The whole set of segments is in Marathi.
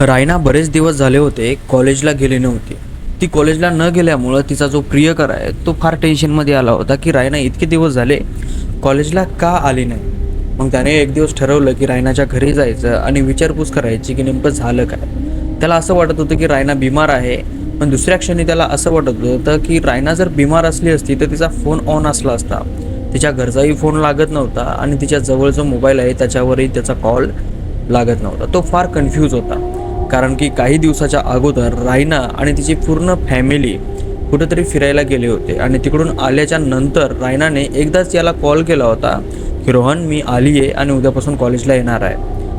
रायना बरेच दिवस झाले होते कॉलेजला गेली नव्हती. ती कॉलेजला न गेल्यामुळं तिचा जो प्रियकर आहे तो फार टेन्शनमध्ये आला होता की रायना इतके दिवस झाले कॉलेजला का आली नाही? मग त्याने एक दिवस ठरवलं की रायनाच्या घरी जायचं आणि विचारपूस करायची की नेमकं झालं काय? त्याला असं वाटत होतं की रायना बिमार आहे पण दुसऱ्या क्षणी त्याला असं वाटत होतं की रायना जर बिमार असली असती तर तिचा फोन ऑन असला असता. तिच्या घरचाही फोन लागत नव्हता आणि तिच्या जवळ जो मोबाईल आहे त्याच्यावरही त्याचा कॉल लागत नव्हता. तो फार कन्फ्यूज होता. कारण की काही दिवसाच्या अगोदर रायना आणि तिची पूर्ण फॅमिली कुठेतरी फिरायला गेले होते. आणि तिकडून आल्याच्यानंतर रायनाने एकदाच याला कॉल केला होता की रोहन मी आली आहे आणि उद्यापासून कॉलेजला येणार आहे.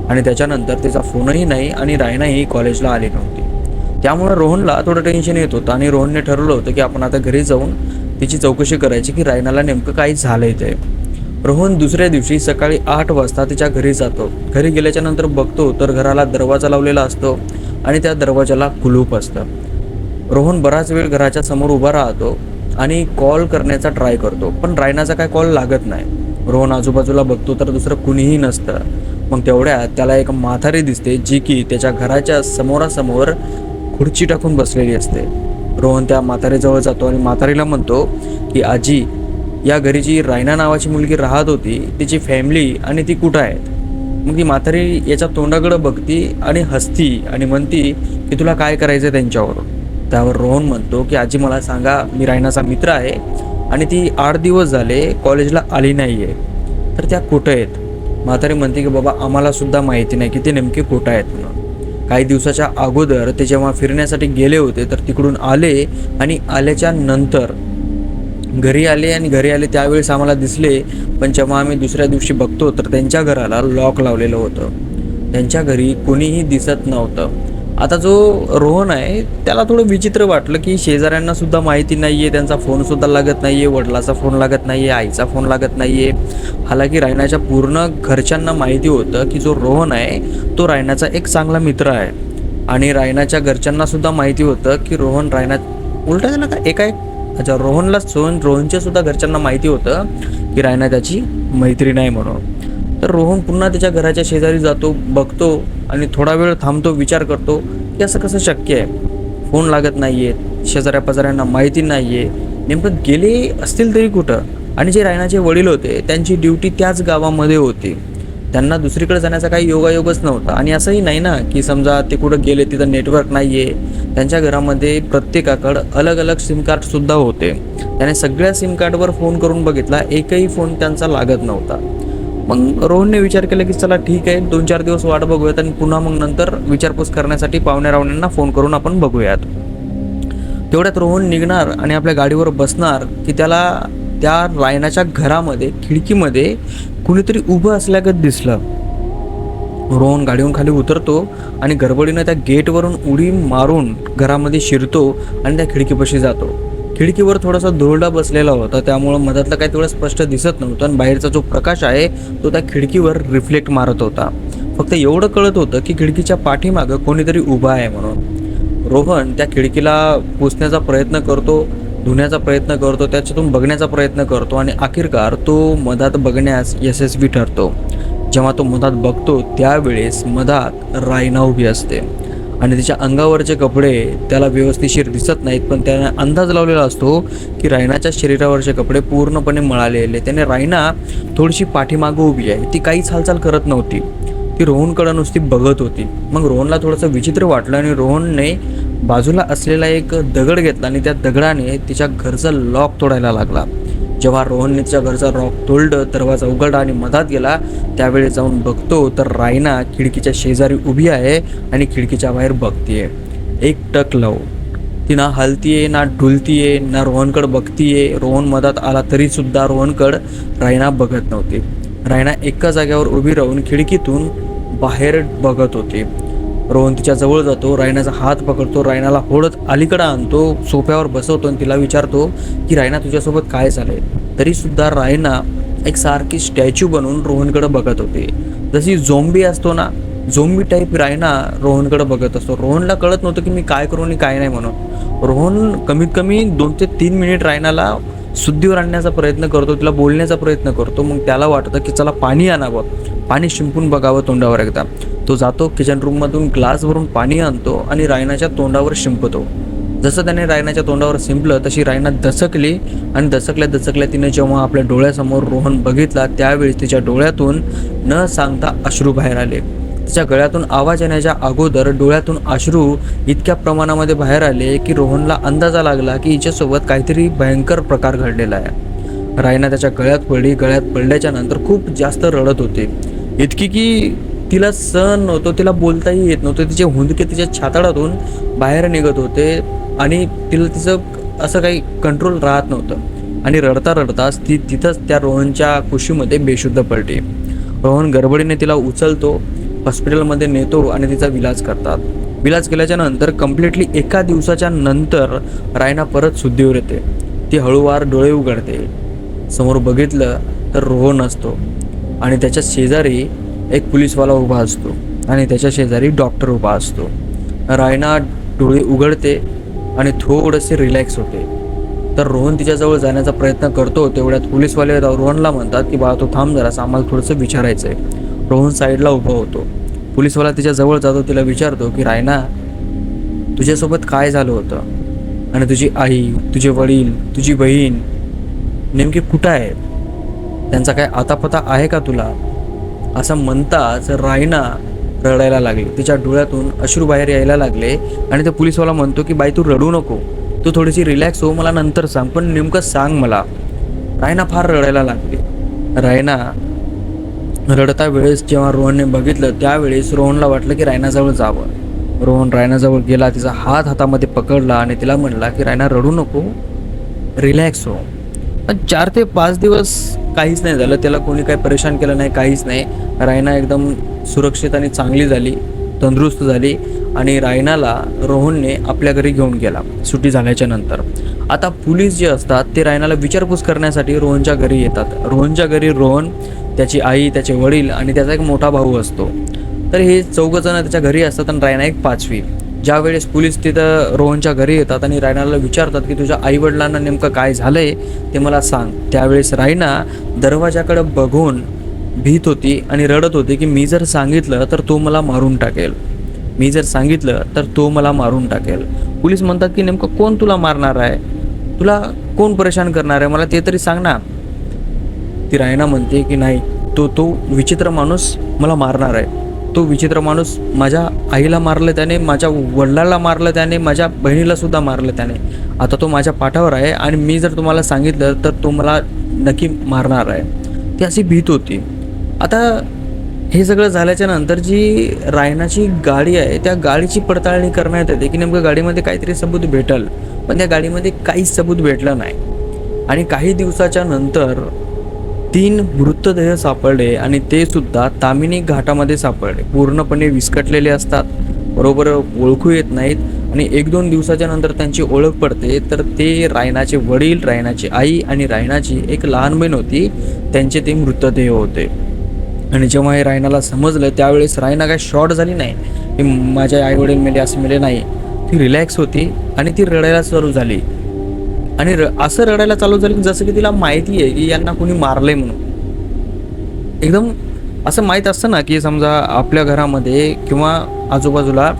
आणि त्याच्यानंतर तिचा फोनही नाही आणि रायनाही कॉलेजला आली नव्हती. त्यामुळे रोहनला थोडं टेन्शन येत होतं आणि रोहनने ठरवलं होतं की आपण आता घरी जाऊन तिची चौकशी करायची की रायनाला नेमकं काय आहे ते. रोहन दुसऱ्या दिवशी सकाळी आठ वाजता तिच्या घरी जातो. घरी गेल्याच्यानंतर बघतो तर घराला दरवाजा लावलेला असतो आणि त्या दरवाजाला कुलूप असतं. रोहन बराच वेळ घराच्या समोर उभा राहतो आणि कॉल करण्याचा ट्राय करतो पण रायनाचा काय कॉल लागत नाही. रोहन आजूबाजूला बघतो तर दुसरं कुणीही नसतं. मग तेवढ्यात त्याला एक म्हातारी दिसते जी की त्याच्या घराच्या समोरासमोर खुर्ची टाकून बसलेली असते. रोहन त्या म्हातारीजवळ जातो आणि म्हातारीला म्हणतो की आजी या घरी जी रायना नावाची मुलगी राहत होती तिची फॅमिली आणि ती कुठं आहेत? मग ती म्हातारी याच्या तोंडाकडं बघती आणि हसती आणि म्हणती की तुला काय करायचं त्यांच्यावर त्यावर रोहन म्हणतो की आजी मला सांगा मी रायनाचा मित्र आहे आणि ती आठ दिवस झाले कॉलेजला आली नाही आहे तर त्या कुठं आहेत? म्हातारी म्हणते की बाबा आम्हाला सुद्धा माहिती नाही की ते नेमके कुठं आहेत म्हणून. काही दिवसाच्या अगोदर ते जेव्हा फिरण्यासाठी गेले होते तर तिकडून आले आणि आल्याच्यानंतर घरी आले आणि घरी आले त्यावेळेस आम्हाला दिसले पण जेव्हा आम्ही दुसऱ्या दिवशी बघतो तर त्यांच्या घराला लॉक लावलेलं होतं. त्यांच्या घरी कोणीही दिसत नव्हतं. आता जो रोहन आहे त्याला थोडं विचित्र वाटलं की शेजाऱ्यांना सुद्धा माहिती नाही आहे त्यांचा फोनसुद्धा लागत नाही आहे वडिलाचा फोन लागत नाही आहे आईचा फोन लागत नाही आहे हालाकी रायनाच्या पूर्ण घरच्यांना माहिती होतं की जो रोहन आहे तो रायनाचा एक चांगला मित्र आहे. आणि रायनाच्या घरच्यांना सुद्धा माहिती होतं की रोहन रायना उलटा त्याला का एका एक अच्छा रोहनला सोहन रोहनच्या सुद्धा घरच्यांना माहिती होतं की रायना त्याची मैत्रीण आहे म्हणून. तर रोहन पुन्हा त्याच्या घराच्या शेजारी जातो बघतो आणि थोडा वेळ थांबतो विचार करतो की असं कसं शक्य आहे? फोन लागत नाही आहेत शेजाऱ्या पाजाऱ्यांना माहिती नाही आहे नेमकं गेले असतील तरी कुठं? आणि जे रायनाचे वडील होते त्यांची ड्युटी त्याच गावामध्ये होती. त्यांना दुसरीकडे जाण्याचा काही योगायोगच नव्हता. आणि असंही नाही ना की समजा ते कुठं गेले तिथं नेटवर्क नाही आहे त्यांच्या घरामध्ये प्रत्येकाकडं अलग अलग सिम कार्डसुद्धा होते. त्याने सगळ्या सिम कार्डवर फोन करून बघितला एकही फोन त्यांचा लागत नव्हता. मग रोहनने विचार केला की चला ठीक आहे दोन चार दिवस वाट बघूयात आणि पुन्हा मग नंतर विचारपूस करण्यासाठी पाहुण्या रावण्यांना फोन करून आपण बघूयात. तेवढ्यात रोहन निघणार आणि आपल्या गाडीवर बसणार की त्याला त्या रायनाच्या घरामध्ये खिडकीमध्ये कुणीतरी उभं असल्यागत दिसलं. रोहन गाडीहून खाली उतरतो आणि गडबडीनं त्या गेटवरून उडी मारून घरामध्ये शिरतो आणि त्या खिडकीपाशी जातो. खिडकीवर थोडासा धुरडा बसलेला होता त्यामुळं मधातलं काही तेवढं स्पष्ट दिसत नव्हतं आणि बाहेरचा जो प्रकाश आहे तो त्या खिडकीवर रिफ्लेक्ट मारत होता. फक्त एवढं कळत होतं की खिडकीच्या पाठीमागं कोणीतरी उभा आहे म्हणून. रोहन त्या खिडकीला पुसण्याचा प्रयत्न करतो धुण्याचा प्रयत्न करतो त्याच्यातून बघण्याचा प्रयत्न करतो आणि आखिरकार तो मधात बघण्यास यशस्वी ठरतो. जेव्हा तो मधात बघतो त्यावेळेस मधात रायना उभी असते आणि तिच्या अंगावरचे कपडे त्याला व्यवस्थितशीर दिसत नाहीत पण त्याने अंदाज लावलेला असतो की रायनाच्या शरीरावरचे कपडे पूर्णपणे मळालेले. त्याने रायना थोडीशी पाठीमागं उभी आहे. ती काहीच हालचाल करत नव्हती. ती रोहनकडं नुसती बघत होती. मग रोहनला थोडंसं विचित्र वाटलं आणि रोहनने बाजूला असलेला एक दगड घेतला आणि त्या दगडाने तिच्या घरचा लॉक तोडायला लागला. जेव्हा रोहनने तिच्या घरचा लॉक तोडलं दरवाजा उघडला आणि मधात गेला त्यावेळी जाऊन बघतो तर रायना खिडकीच्या शेजारी उभी आहे आणि खिडकीच्या बाहेर बघतीये. एक टक लव ती ना हलतीये ना डुलतीये ना रोहनकड बघतीये. रोहन मधात आला तरी सुद्धा रोहनकड रायना बघत नव्हती. रायना एका जागेवर उभी राहून खिडकीतून बाहेर बघत होती. रोहन तिच्या जवळ जातो रायनाचा हात पकडतो रायनाला होडत अलीकडं आणतो सोफ्यावर बसवतो आणि तिला विचारतो की रायना तुझ्यासोबत काय झालंय? तरीसुद्धा रायना एक सारखी स्टॅच्यू बनवून रोहनकडे बघत होते. जशी झोंबी असतो ना झोंबी टाईप रायना रोहनकडे बघत असतो. रोहनला कळत नव्हतं की मी काय करू आणि काय नाही म्हणून. रोहन कमीत कमी दोन ते तीन मिनिट रायनाला शुद्धीवर आणण्याचा प्रयत्न करतो तिला बोलण्याचा प्रयत्न करतो. मग त्याला वाटतं की चला पाणी आणावं. पाणी शिंपून बघावं तोंडावर एकदा. तो जातो किचन रूममधून ग्लास भरून पाणी आणतो आणि रायनाच्या तोंडावर शिंपतो. जसं त्याने रायनाच्या तोंडावर शिंपलं तशी रायना दचकली आणि दचकल्या दचकल्या तिने जेव्हा आपल्या डोळ्यासमोर रोहन बघितला त्यावेळी तिच्या डोळ्यातून न सांगता अश्रू बाहेर आले. तिच्या गळ्यातून आवाज येण्याच्या अगोदर डोळ्यातून अश्रू इतक्या प्रमाणामध्ये बाहेर आले की रोहनला अंदाजा लागला की हिच्यासोबत काहीतरी भयंकर प्रकार घडलेला आहे. रायना त्याच्या गळ्यात पडली गळ्यात पडल्याच्या नंतर खूप जास्त रडत होते. इतकी की तिला सहन नव्हतं तिला बोलताही येत नव्हतं. तिचे हुंदके तिच्या छाताडातून बाहेर निघत होते आणि तिला तिचं असं काही कंट्रोल राहत नव्हतं. आणि रडता रडताच ती तिथंच त्या रोहनच्या कुशीमध्ये बेशुद्ध पडली. रोहन गडबडीने तिला उचलतो हॉस्पिटलमध्ये नेतो आणि तिचा विलाज करतात. विलाज केल्याच्यानंतर कम्प्लिटली एका दिवसाच्या नंतर रायना परत शुद्धीवर येते. ती हळूवार डोळे उघडते. समोर बघितलं तर रोहन असतो. आणि त्याच्या शेजारी एक पोलीसवाला उभा असतो आणि त्याच्या शेजारी डॉक्टर उभा असतो. रायना डोळे उघडते आणि थोडेसे रिलॅक्स होते. तर रोहन तिच्याजवळ जाण्याचा प्रयत्न करतो तेवढ्यात पोलीसवाले रोहनला म्हणतात की बाळा तो थांब जरा आम्हाला थोडंसं विचारायचं आहे रोहन साईडला उभा होतो. पोलीसवाला तिच्याजवळ जातो तिला विचारतो की रायना तुझ्यासोबत काय झालं होतं? आणि तुझी आई तुझे वडील तुझी बहीण नेमके कुठं आहे त्यांचा काय आतापता आहे का तुला? असं म्हणताच रायना रडायला लागली. तिच्या डोळ्यातून अश्रू बाहेर यायला लागले आणि ते पोलीसवाला म्हणतो की बाई तू रडू नको. तू थोडीशी रिलॅक्स हो मला नंतर सांग पण नेमकं सांग मला. रायना फार रडायला लागली. रायना रडता वेळेस जेव्हा रोहनने बघितलं त्यावेळेस रोहनला वाटलं की रायनाजवळ जावं. रोहन रायनाजवळ गेला तिचा हात हातामध्ये पकडला आणि तिला म्हणला की रायना रडू नको. रिलॅक्स हो. चार ते पाच दिवस काहीच नाही झालं. त्याला कोणी काही परेशान केलं नाही काहीच नाही. रायना एकदम सुरक्षित आणि चांगली झाली तंदुरुस्त झाली आणि रायनाला रोहनने आपल्या घरी घेऊन गेला सुट्टी झाल्याच्यानंतर. आता पोलीस जे असतात ते रायनाला विचारपूस करण्यासाठी रोहनच्या घरी येतात. रोहनच्या घरी रोहन त्याची आई त्याचे वडील आणि त्याचा एक मोठा भाऊ असतो. तर हे चौघजण त्याच्या घरी असतात आणि रायना एक पाचवी. ज्या वेळेस पोलीस तिथं रोहनच्या घरी येतात आणि रायनाला विचारतात की तुझ्या आईवडिलांना नेमकं काय झालंय ते मला सांग. त्यावेळेस रायना दरवाजाकडं बघून भीत होती आणि रडत होती की मी जर सांगितलं तर तो मला मारून टाकेल. मी जर सांगितलं तर तो मला मारून टाकेल. पोलीस म्हणतात की नेमकं कोण तुला मारणार आहे? तुला कोण परेशान करणार आहे? मला ते तरी सांग ना. ती रायना म्हणते की नाही तो तो विचित्र माणूस मला मारणार आहे. तो विचित्र माणूस माझ्या आईला मारलं त्याने माझ्या वडिलाला मारलं त्याने माझ्या बहिणीलासुद्धा मारलं त्याने. आता तो माझ्या पाठावर आहे आणि मी जर तुम्हाला सांगितलं तर तो मला नक्की मारणार आहे. ती अशी भीत होती. आता हे सगळं झाल्याच्यानंतर जी रायनाची गाडी आहे त्या गाडीची पडताळणी करण्यात येते की नेमकं गाडीमध्ये काहीतरी सबूत भेटल. पण त्या गाडीमध्ये काहीच सबूत भेटलं नाही. आणि काही दिवसाच्या नंतर तीन मृतदेह सापडले आणि ते सुद्धा तामिनी घाटामध्ये सापडले. पूर्णपणे विस्कटलेले असतात. बरोबर ओळखू येत नाहीत आणि एक दोन दिवसाच्या नंतर त्यांची ओळख पडते. तर ते रायनाचे वडील रायनाची आई आणि रायनाची एक लहान बहीण होती. त्यांचे ते मृतदेह होते. आणि जेव्हा हे रायनाला समजलं त्यावेळेस रायना काय शॉर्ट झाली नाही. की माझ्या आई वडील मेले असं मेले नाही. ती रिलॅक्स होती आणि ती रडायला सुरू झाली. आणि र असं रडायला चालू झालं की जसं की तिला माहिती आहे की यांना कोणी मारलंय म्हणून. एकदम असं माहीत असतं ना की समजा आपल्या घरामध्ये किंवा आजूबाजूला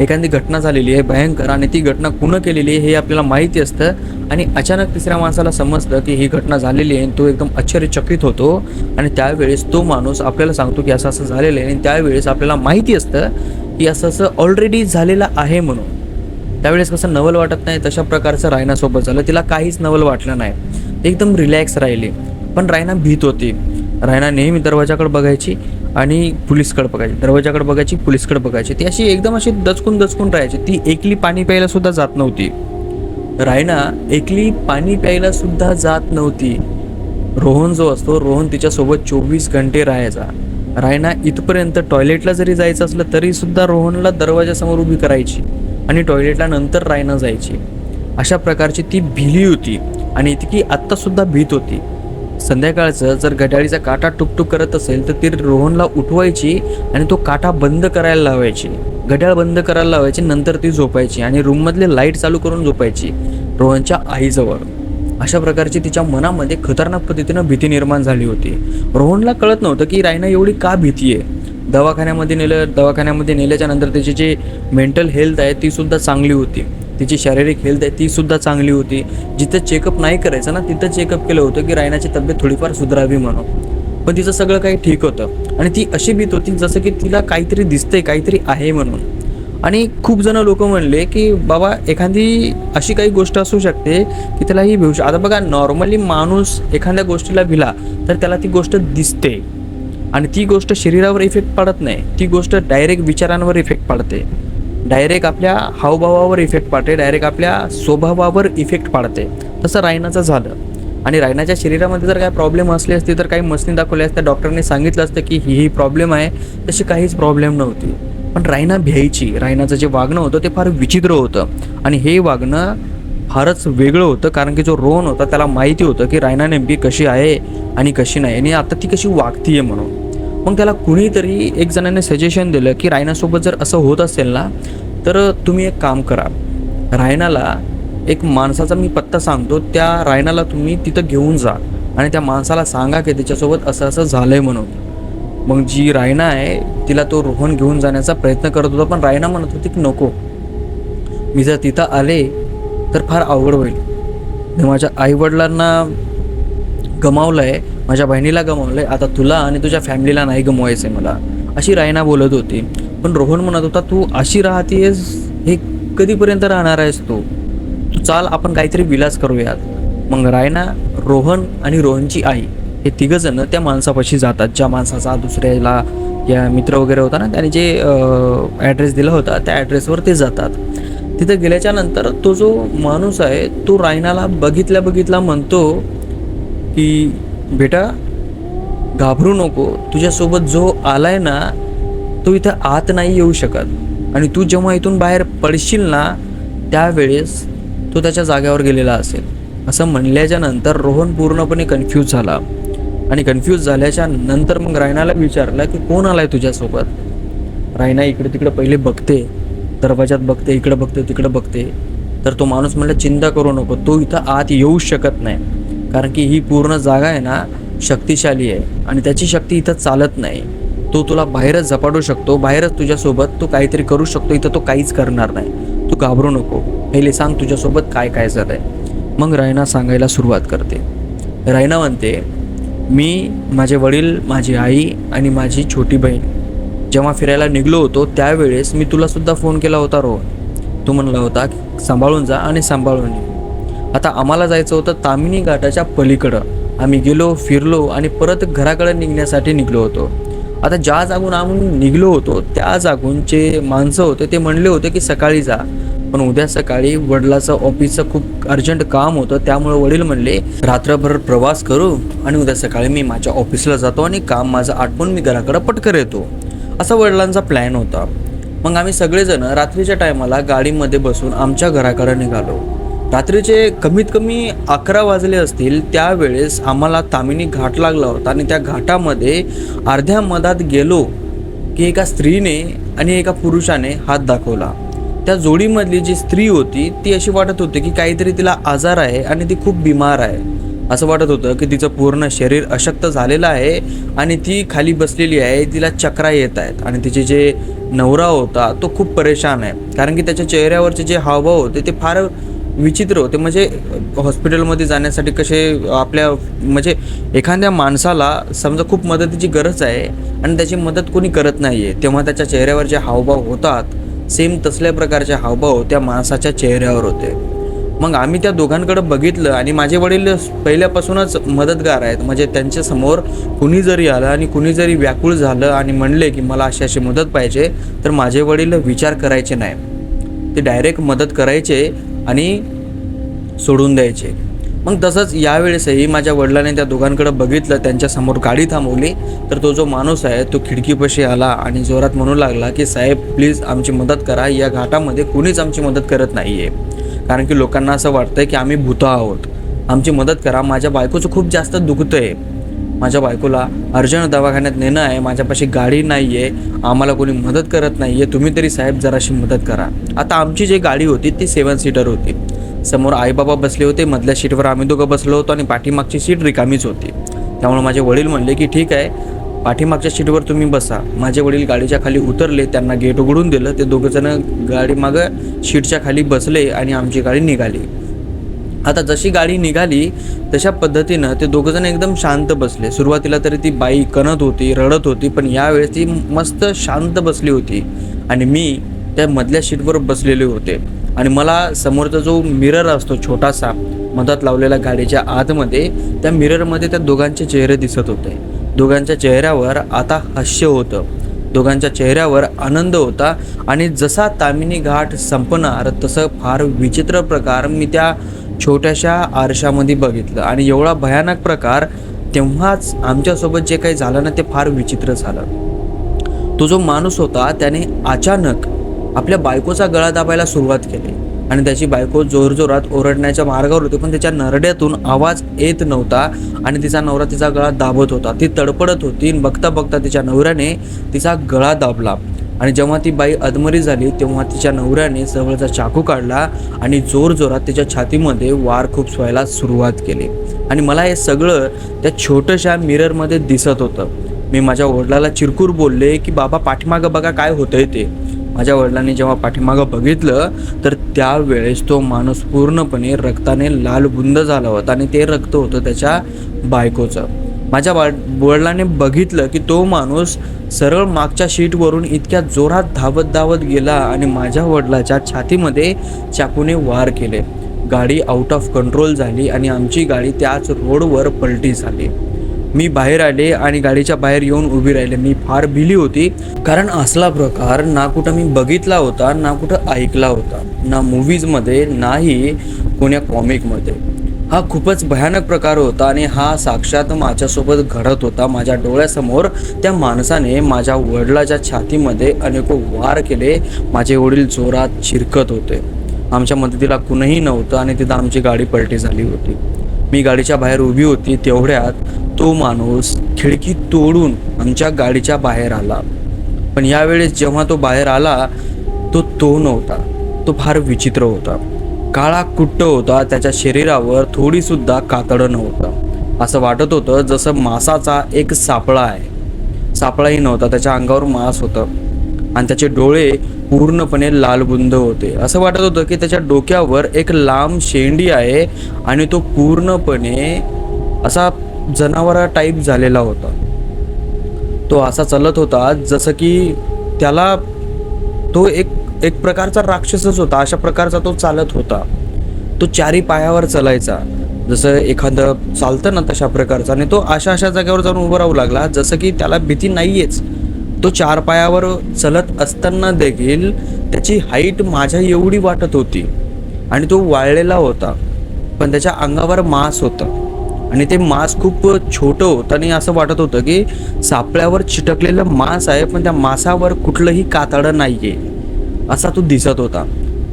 एखादी घटना झालेली आहे भयंकर आणि ती घटना कुणं केलेली आहे हे आपल्याला माहिती असतं. आणि अचानक तिसऱ्या माणसाला समजतं की ही घटना झालेली आहे आणि तो एकदम आश्चर्यचकित होतो. आणि त्यावेळेस तो माणूस आपल्याला सांगतो की असं असं झालेलं आहे आणि त्यावेळेस आपल्याला माहिती असतं की असं असं ऑलरेडी झालेलं आहे म्हणून. त्यावेळेस कसं नवल वाटत नाही तशा प्रकारचं रायनासोबत झालं. तिला काहीच नवल वाटलं नाही. ती एकदम रिलॅक्स राहिली. पण रायना भीत होती. रायना नेहमी दरवाजाकडे बघायची आणि पोलीसकडे बघायची. दरवाजाकडे बघायची पोलीसकडे बघायची. ती अशी एकदम अशी दचकून दचकून राहायची. ती एकली पाणी प्यायला सुद्धा जात नव्हती. रायना एकली पाणी प्यायला सुद्धा जात नव्हती. रोहन जो असतो रोहन तिच्यासोबत चोवीस घंटे राहायचा. रायना इथपर्यंत टॉयलेटला जरी जायचं असलं तरी सुद्धा रोहनला दरवाजासमोर उभी करायची. आणि टॉयलेटला नंतर रायना जायची. अशा प्रकारची ती भिली होती आणि इतकी आत्तासुद्धा भीत होती. संध्याकाळचं जर घड्याळीचा काटा टुकटुक करत असेल तर ती रोहनला उठवायची आणि तो काटा बंद करायला लावायची. घड्याळ बंद करायला लावायची नंतर ती झोपायची आणि रूममधले लाइट चालू करून झोपायची रोहनच्या आईजवळ. अशा प्रकारची तिच्या मनामध्ये खतरनाक पद्धतीनं भीती निर्माण झाली होती. रोहनला कळत नव्हतं की रायना एवढी का भीती आहे दवाखान्यामध्ये नेलं दवाखान्यामध्ये नेल्याच्या नंतर त्याची जी मेंटल हेल्थ आहे तीसुद्धा चांगली होती. तिची शारीरिक हेल्थ आहे तीसुद्धा चांगली होती. जिथं चेकअप नाही करायचं ना तिथं चेकअप केलं होतं की रायनाची तब्येत थोडीफार सुधारावी म्हणून. पण तिचं सगळं काही ठीक होतं. आणि ती अशी भीत होती जसं की तिला काहीतरी दिसतंय काहीतरी आहे म्हणून. आणि खूप जण लोक म्हणले की बाबा एखादी अशी काही गोष्ट असू शकते की त्याला ही भेऊ आता बघा नॉर्मली माणूस एखाद्या गोष्टीला भिला तर त्याला ती गोष्ट दिसते. आणि ती गोष्ट शरीरावर इफेक्ट पडत नाही. ती गोष्ट डायरेक्ट विचारांवर इफेक्ट पडते. डायरेक्ट आपल्या हावभावावर इफेक्ट पडते. डायरेक्ट आपल्या स्वभावावर इफेक्ट पाडते. तसं रायनाचं झालं. आणि रायनाच्या शरीरामध्ये जर काही प्रॉब्लेम असले असते तर काही मसनी दाखवले असते. डॉक्टरने सांगितलं असतं की ही ही प्रॉब्लेम आहे. तशी काहीच प्रॉब्लेम नव्हती. पण रायना भ्यायची. रायनाचं जे वागणं होतं ते फार विचित्र होतं. आणि हे वागणं फारच वेगळं होतं कारण की जो रोहन होता त्याला माहिती होतं की रायना नेमकी कशी आहे आणि कशी नाही. आणि आता ती कशी वागतीये म्हणून. मग त्याला कुणीतरी एक जणाने सजेशन दिलं की रायनासोबत जर असं होत असेल ना तर तुम्ही एक काम करा. रायनाला एक माणसाचा मी पत्ता सांगतो त्या रायनाला तुम्ही तिथं घेऊन जा आणि त्या माणसाला सांगा की त्याच्यासोबत असं असं झालंय म्हणून. मग जी रायना आहे तिला तो रोहन घेऊन जाण्याचा प्रयत्न करत होता पण रायना म्हणत होती की नको. मी जर तिथं आले तर फार अवघड होईल. मी माझ्या आईवडिलांना गमावलं आहे माझ्या बहिणीला गमावलं आहे आता तुला आणि तुझ्या फॅमिलीला नाही गमवायचं आहे मला अशी रायना बोलत होती. पण रोहन म्हणत होता तू अशी राहतेस हे कधीपर्यंत राहणार आहेस तू? तू चाल आपण काहीतरी विलास करूयात. मग रायना रोहन आणि रोहनची आई हे तिघं जण त्या माणसापाशी जातात. ज्या माणसाचा दुसऱ्याला या मित्र वगैरे होता ना त्याने जे ॲड्रेस दिला होता त्या ॲड्रेसवर ते जातात. तिथं गेल्याच्यानंतर तो जो माणूस आहे तो रायनाला बघितल्या बघितला म्हणतो की बेटा घाबरू नको. तुझ्यासोबत जो आलाय ना तो इथं आत नाही येऊ शकत. आणि तू जेव्हा इथून बाहेर पडशील ना त्यावेळेस तो त्याच्या जाग्यावर गेलेला असेल. असं म्हणल्याच्या नंतर रोहन पूर्णपणे कन्फ्यूज झाला. आणि कन्फ्यूज झाल्याच्यानंतर मग रायनाला विचारलं की कोण आलाय तुझ्यासोबत? रायना इकडे तिकडे पहिले बघते. दरवाजात बघते इकडं बघते तिकडं बघते तर तो माणूस म्हणला चिंता करू नको तो इथं आत येऊ शकत नाही. कारण की ही पूर्ण जागा आहे ना शक्तिशाली आहे आणि त्याची शक्ती इथं चालत नाही. तो तुला बाहेरच झपाटू शकतो बाहेरच तुझ्यासोबत तो काहीतरी करू शकतो इथं तो काहीच करणार नाही. तू घाबरू नको. पहिले सांग तुझ्यासोबत काय काय झालंय मग रायना सांगायला सुरुवात करते. रायना म्हणते मी माझे वडील माझी आई आणि माझी छोटी बहीण जेव्हा फिरायला निघलो होतो त्यावेळेस मी तुला सुद्धा फोन केला होता रोहन. तू म्हणला होता सांभाळून जा आणि सांभाळून ये. आता आम्हाला जायचं होतं तामिनी घाटाच्या पलीकडं. आम्ही गेलो फिरलो आणि परत घराकडे निघण्यासाठी निघलो होतो. आता ज्या जागून आम्ही निघलो होतो त्या जागून जे माणसं होते ते म्हणले होते की सकाळी जा. पण उद्या सकाळी वडिलाचं ऑफिसचं खूप अर्जंट काम होतं त्यामुळे वडील म्हणले रात्रभर प्रवास करू आणि उद्या सकाळी मी माझ्या ऑफिसला जातो आणि काम माझं आटपून मी घराकडे पटकर येतो. असा वडिलांचा प्लॅन होता. मग आम्ही सगळेजण रात्रीच्या टायमाला गाडीमध्ये बसून आमच्या घराकडे निघालो. रात्रीचे कमीत कमी अकरा वाजले असतील त्यावेळेस आम्हाला तामिनी घाट लागला होता आणि त्या घाटामध्ये अर्ध्या मधात गेलो की एका स्त्रीने आणि एका पुरुषाने हात दाखवला. त्या जोडीमधली जी स्त्री होती ती अशी वाटत होती की काहीतरी तिला आजार आहे आणि ती खूप बिमार आहे. असं वाटत होतं की तिचं पूर्ण शरीर अशक्त झालेलं आहे आणि ती खाली बसलेली आहे तिला चक्रा येत आहेत. आणि तिचे जे नवरा होता तो खूप परेशान आहे. कारण की त्याच्या चेहऱ्यावरचे जे हावभाव होते ते फार विचित्र होते. म्हणजे हॉस्पिटलमध्ये जाण्यासाठी कसे आपल्या म्हणजे एखाद्या माणसाला समजा खूप मदतीची गरज आहे आणि त्याची मदत कोणी करत नाही आहे तेव्हा त्याच्या चेहऱ्यावर जे हावभाव होतात सेम तसल्या प्रकारचे हावभाव त्या माणसाच्या चेहऱ्यावर होते. मग आम्ही त्या दोघांकडे बघितलं आणि माझे वडील पहिल्यापासूनच मदतगार आहेत. म्हणजे त्यांच्यासमोर कुणी जरी आलं आणि कुणी जरी व्याकुळ झालं आणि म्हणले की मला अशी अशी मदत पाहिजे तर माझे वडील विचार करायचे नाही. ते डायरेक्ट मदत करायचे आणि सोडून द्यायचे. मग तसंच यावेळेसही माझ्या वडिलांनी त्या दोघांकडे बघितलं त्यांच्यासमोर गाडी थांबवली तर तो जो माणूस आहे तो खिडकीपाशी आला आणि जोरात म्हणू लागला की साहेब प्लीज आमची मदत करा या घाटामध्ये कुणीच आमची मदत करत नाही आहे कारण की लोकांना असं वाटतंय की आम्ही भूत आहोत. आमची मदत करा. माझ्या बायकोचं खूप जास्त दुखतं आहे माझ्या बायकोला अर्जंट दवाखान्यात नेणं आहे. माझ्यापाशी गाडी नाही आहे आम्हाला कोणी मदत करत नाही आहे तुम्ही तरी साहेब जराशी मदत करा. आता आमची जी गाडी होती ती सेवन सीटर होती. समोर आईबाबा बसले होते. मधल्या सीटवर आम्ही दोघं बसलो होतो आणि पाठीमागची सीट रिकामीच होती. त्यामुळे माझे वडील म्हणले की ठीक आहे. पाठीमागच्या सीटवर तुम्ही बसा. माझे वडील गाडीच्या खाली उतरले त्यांना गेट उघडून दिलं. ते दोघंजणं गाडी मागं सीटच्या खाली बसले आणि आमची गाडी निघाली. आता जशी गाडी निघाली तशा पद्धतीनं ते दोघंजण एकदम शांत बसले. सुरुवातीला तरी ती बाई कणत होती रडत होती पण यावेळेस ती मस्त शांत बसली होती. आणि मी त्या मधल्या सीटवर बसलेले होते. आणि मला समोरचा जो मिरर असतो छोटासा मधात लावलेला गाडीच्या आतमध्ये त्या मिररमध्ये त्या दोघांचे चेहरे दिसत होते. दोघांच्या चेहऱ्यावर आता हास्य होतं. दोघांच्या चेहऱ्यावर आनंद होता आणि जसा तामिनी घाट संपणार तसं फार विचित्र प्रकार मी त्या छोट्याशा आरशामध्ये बघितलं. आणि एवढा भयानक प्रकार तेव्हाच आमच्यासोबत जे काही झालं ना ते फार विचित्र झालं. तो जो माणूस होता त्याने अचानक आपल्या बायकोचा गळा दाबायला सुरुवात केली. आणि त्याची बायको जोरजोरात ओरडण्याच्या मार्गावर होती पण त्याच्या नरड्यातून आवाज येत नव्हता आणि तिचा नवरा तिचा गळा दाबत होता. ती तडपडत होती आणि बघता बघता तिच्या नवऱ्याने तिचा गळा दाबला. आणि जेव्हा ती बाई अदमरी झाली तेव्हा तिच्या नवऱ्याने जवळचा चाकू काढला आणि जोरजोरात तिच्या छातीमध्ये वार खूप व्हायला सुरुवात केली. आणि मला हे सगळं त्या छोट्याशा मिररमध्ये दिसत होतं. मी माझ्या वडिलाला चिरकूर बोलले की बाबा पाठीमागं बघा काय होतंय ते. माझ्या वडिलांनी जेव्हा पाठीमागं बघितलं तर त्यावेळेस तो माणूस पूर्णपणे रक्ताने लालबुंद झाला होता आणि ते रक्त होतं त्याच्या बायकोचं. माझ्या वा वडिलाने बघितलं की तो माणूस सरळ मागच्या शीटवरून इतक्या जोरात धावत धावत गेला आणि माझ्या वडिलाच्या छातीमध्ये चाकूने वार केले. गाडी आउट ऑफ कंट्रोल झाली आणि आमची गाडी त्याच रोडवर पलटी झाली. मी बाहेर आले आणि गाडीच्या बाहेर येऊन उभी राहिले. मी फार भिली होती कारण असला प्रकार ना कुठं मी बघितला होता ना कुठं ऐकला होता. ना मूवीजमध्ये नाही कोण्या कॉमिकमध्ये हा खूपच भयानक प्रकार होता आणि हा साक्षात माझ्यासोबत घडत होता. माझ्या डोळ्यासमोर त्या माणसाने माझ्या वडिलाच्या छातीमध्ये अनेको वार केले. माझे वडील जोरात शिरकत होते. आमच्या मदतीला कुणीही नव्हतं आणि तिथं आमची गाडी पलटी झाली होती. मी गाडीच्या बाहेर उभी होती तेवढ्यात तो माणूस खिडकी तोडून आमच्या गाडीच्या बाहेर आला. पण यावेळेस जेव्हा तो बाहेर आला तो तो नव्हता. तो फार विचित्र होता. काळा कुट्ट होता. त्याच्या शरीरावर थोडीसुद्धा कातडं नव्हतं. असं वाटत होतं जसं मासाचा एक सापळा आहे. सापळाही नव्हता. त्याच्या अंगावर मांस होतं. आणि त्याचे डोळे पूर्णपणे लालबुंद होते. असं वाटत होतं की त्याच्या डोक्यावर एक लांब शेंडी आहे आणि तो पूर्णपणे असा जनावरा टाईप झालेला होता. तो असा चालत होता जसं की त्याला तो एक एक प्रकारचा राक्षसच होता अशा प्रकारचा तो चालत होता. तो चारी पायावर चालायचा. जसं एखादं चालतं ना तशा प्रकारचा आणि तो अशा अशा जागेवर जाऊन उभं राहू लागला जसं की त्याला भीती नाहीयेच. तो चार पायावर चलत असताना देखील त्याची हाईट माझ्या एवढी वाटत होती. आणि तो वाळलेला होता पण त्याच्या अंगावर मांस होतं. आणि ते मांस खूप छोटं होतं आणि असं वाटत होतं की सापळ्यावर चिटकलेलं मांस आहे पण त्या मांसावर कुठलंही कातडं नाही आहे असा तो दिसत होता.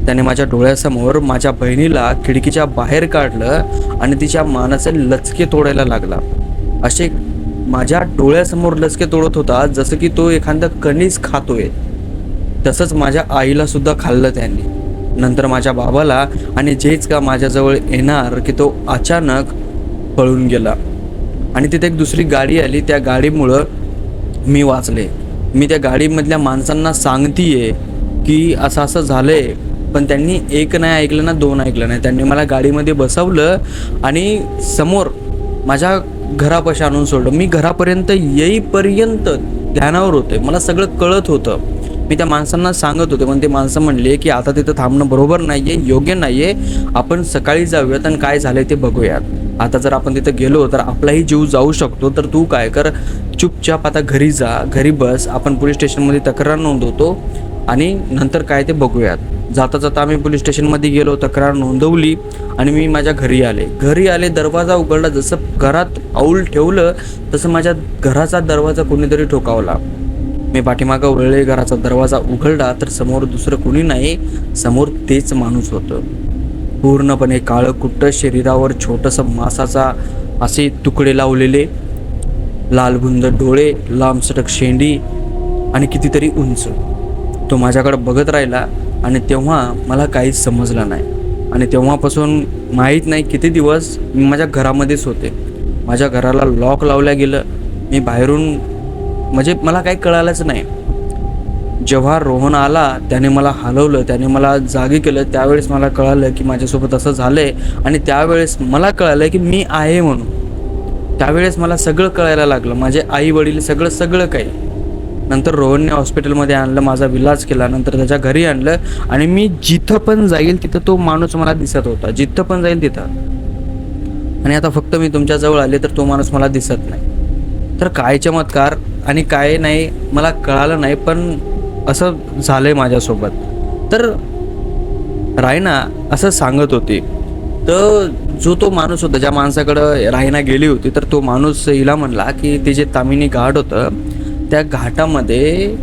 त्याने माझ्या डोळ्यासमोर माझ्या बहिणीला खिडकीच्या बाहेर काढलं आणि तिच्या मानाचे लचके तोडायला लागला. असे माझ्या डोळ्यासमोर लचके तोडत होता जसं की तो एखादा कणीस खातोय. तसंच माझ्या आईला सुद्धा खाल्लं त्यांनी. नंतर माझ्या बाबाला आणि जेच का माझ्याजवळ येणार की तो अचानक पळून गेला. आणि तिथे एक दुसरी गाडी आली. त्या गाडीमुळं मी वाचले. मी त्या गाडीमधल्या माणसांना सांगतीये की असं असं झालंय. पण त्यांनी एक नाही ऐकलं ना दोन ऐकलं नाही. त्यांनी मला गाडीमध्ये बसवलं आणि समोर माझ्या घरापाशी आणून सोडलं. मी घरापर्यंत येईपर्यंत ध्यानावर होते. मला सगळं कळत होतं. मी त्या माणसांना सांगत होते. पण ते माणसं म्हणले की आता तिथं थांबणं बरोबर नाही आहे योग्य नाही आहे आपण सकाळी जाऊयात आणि काय झालं ते बघूयात. आता जर आपण तिथं गेलो तर आपलाही जीव जाऊ शकतो. तर तू काय कर चुपचाप आता घरी जा घरी बस. आपण पोलीस स्टेशनमध्ये तक्रार नोंदवतो आणि नंतर काय ते बघूयात. जाता जाता आम्ही पोलीस स्टेशनमध्ये गेलो तक्रार नोंदवली आणि मी माझ्या घरी आले. घरी आले दरवाजा उघडला. जसं घरात औल ठेवलं तसं माझ्या घराचा दरवाजा कोणीतरी ठोकावला. मी पाठीमागं वळले घराचा दरवाजा उघडला तर समोर दुसरं कोणी नाही. समोर तेच माणूस होतं. पूर्णपणे काळं कुट्ट शरीरावर छोटंसं मासाचा असे तुकडे लावलेले. लालबुंद डोळे लांबसटक शेंडी आणि कितीतरी उंच. तो माझ्याकडे बघत राहिला आणि तेव्हा मला काहीच समजलं नाही. आणि तेव्हापासून माहीत नाही किती दिवस मी माझ्या घरामध्येच होते. माझ्या घराला लॉक लावल्या गेलं. मी बाहेरून म्हणजे मला काही कळालंच नाही. जेव्हा रोहन आला त्याने मला हलवलं त्याने मला जागी केलं. त्यावेळेस मला कळालं की माझ्यासोबत असं झालं आहे आणि त्यावेळेस मला कळालं की मी आहे म्हणून. त्यावेळेस मला सगळं कळायला लागलं. माझे आई वडील सगळं सगळं काही. नंतर रोहनने हॉस्पिटलमध्ये आणलं माझा विलाज केला नंतर त्याच्या घरी आणलं आणि मी जिथं पण जाईल तिथं तो माणूस मला दिसत होता. जिथं पण जाईल तिथं. आणि आता फक्त मी तुमच्याजवळ आले तर तो माणूस मला दिसत नाही. तर काय चमत्कार आणि काय नाही मला कळालं नाही पण असं झालं आहे माझ्यासोबत. तर रायना असं सांगत होती. तर जो तो माणूस होता ज्या माणसाकडं रायना गेली होती तर तो माणूस हिला म्हणला की ते जे तामिनी घाट होतं त्या घाटामध्ये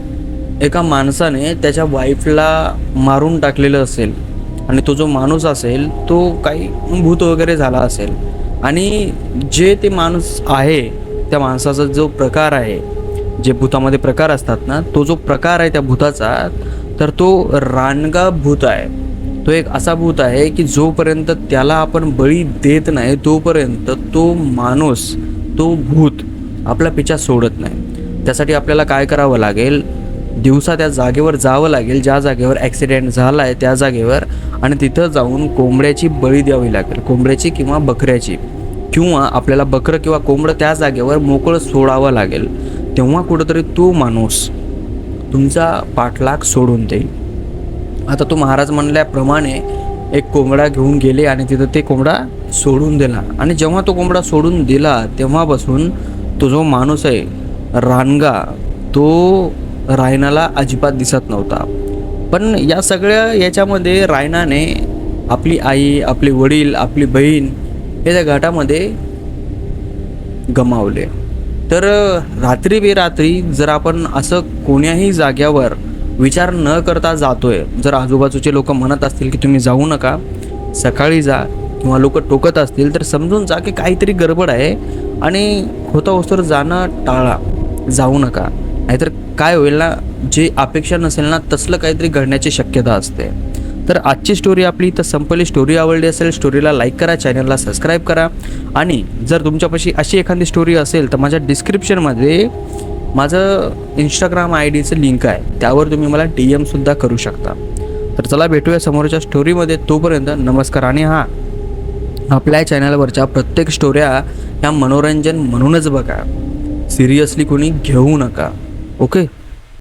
एका माणसाने त्याच्या वाईफला मारून टाकलेलं असेल. आणि तो जो माणूस असेल तो काही भूत वगैरे झाला असेल. आणि जे ते माणूस आहे त्या माणसाचा जो प्रकार आहे जे भूतामध्ये प्रकार असतात ना तो जो प्रकार आहे त्या भूताचा तर तो रानगा भूत आहे. तो एक असा भूत आहे की जोपर्यंत त्याला आपण बळी देत नाही तोपर्यंत तो माणूस तो भूत आपला पिछा सोडत नाही. त्यासाठी आपल्याला काय करावं लागेल? दिवसा त्या जागेवर जावं लागेल ज्या जागेवर ॲक्सिडेंट झाला आहे त्या जागेवर आणि तिथं जाऊन कोंबड्याची बळी द्यावी लागेल. कोंबड्याची किंवा बकऱ्याची. किंवा आपल्याला बकरं किंवा कोंबडं त्या जागेवर मोकळं सोडावं लागेल. तेव्हा कुठंतरी तो माणूस तुमचा पाठलाग सोडून देईल. आता तो महाराज म्हणल्याप्रमाणे एक कोंबडा घेऊन गेले आणि तिथं ते कोंबडा सोडून दिला. आणि जेव्हा तो कोंबडा सोडून दिला तेव्हापासून तो जो माणूस आहे रानगा तो रायनाला अजिबात दिसत नव्हता. पण या सगळ्या याच्यामध्ये रायनाने आपली आई आपले वडील आपली बहीण हे त्या घाटामध्ये गमावले. तर रात्री बेरात्री जर आपण असं कोण्याही जाग्यावर विचार न करता जातोय जर आजूबाजूचे लोक म्हणत असतील की तुम्ही जाऊ नका सकाळी जा किंवा लोक टोकत असतील तर समजून जा की काहीतरी गडबड आहे आणि होता होस्तर जाणं टाळा जाऊ नका. नाहीतर काय होईल ना जे अपेक्षा नसेल ना तसलं काहीतरी घडण्याची शक्यता असते. तर आजची स्टोरी आपली इथं संपली. स्टोरी आवडली असेल स्टोरीला लाईक करा चॅनलला सबस्क्राईब करा. आणि जर तुमच्यापाशी अशी एखादी स्टोरी असेल तर माझ्या डिस्क्रिप्शनमध्ये माझं इंस्टाग्राम आय डीचं लिंक आहे. त्यावर तुम्ही मला डी एमसुद्धा करू शकता. तर चला भेटूया समोरच्या स्टोरीमध्ये तोपर्यंत नमस्कार. आणि हां आपल्या चॅनलवरच्या प्रत्येक स्टोऱ्या ह्या मनोरंजन म्हणूनच बघा. सिरियसली कोणी घेऊ नका. ओके